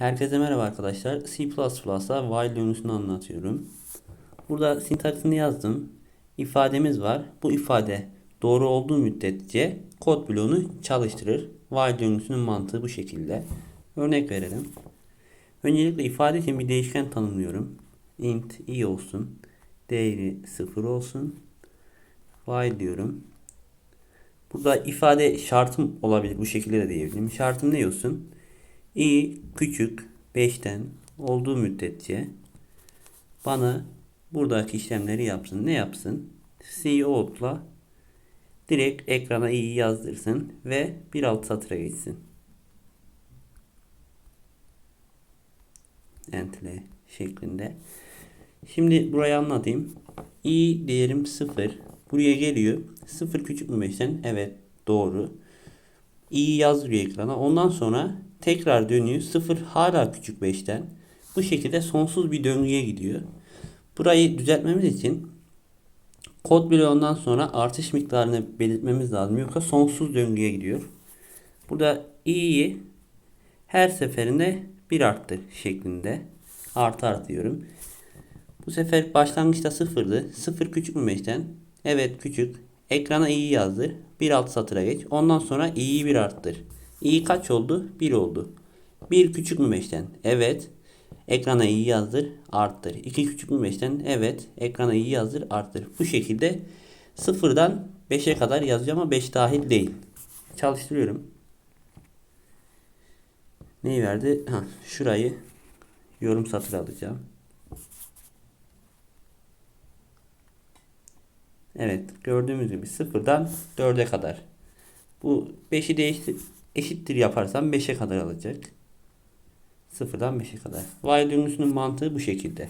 Herkese merhaba arkadaşlar. C++'da while döngüsünü anlatıyorum. Burada sintaksini yazdım. İfademiz var. Bu ifade doğru olduğu müddetçe kod bloğunu çalıştırır. While döngüsünün mantığı bu şekilde. Örnek verelim. Öncelikle ifade için bir değişken tanımlıyorum. int i olsun. Değeri 0 olsun. While diyorum. Burada ifade şartım olabilir. Bu şekilde de diyebilirim. Şartım ne olsun? İ küçük 5'ten olduğu müddetçe bana buradaki işlemleri yapsın. Ne yapsın? cout'la direkt ekrana i'yi yazdırsın ve bir alt satıra geçsin. Entle şeklinde. Şimdi burayı anlatayım. i değerim 0. Buraya geliyor. 0 küçük mü 5'ten? Evet doğru. i'yi yazdırıyor ekrana. Ondan sonra tekrar dönüyor. 0 hala küçük 5'ten. Bu şekilde sonsuz bir döngüye gidiyor. Burayı düzeltmemiz için kod bloğundan sonra artış miktarını belirtmemiz lazım. Yoksa sonsuz döngüye gidiyor. Burada i'yi her seferinde bir arttır şeklinde artı artıyorum. Bu sefer başlangıçta sıfırdı. Sıfır küçük mü 5'ten? Evet küçük. Ekrana i'yi yazdır. Bir alt satıra geç. Ondan sonra i'yi bir arttır. İ kaç oldu? 1 oldu. 1 küçük mü 5'ten? Evet. Ekrana i yazdır, arttır. 2 küçük mü 5'ten? Evet. Ekrana i yazdır, arttır. Bu şekilde sıfırdan 5'e kadar yazacağım ama 5 dahil değil. Çalıştırıyorum. Neyi verdi? Ha, şurayı yorum satır alacağım. Evet gördüğümüz gibi sıfırdan 4'e kadar. Bu 5'i değiştir eşittir yaparsam 5'e kadar alacak. Sıfırdan 5'e kadar. While döngüsünün mantığı bu şekilde.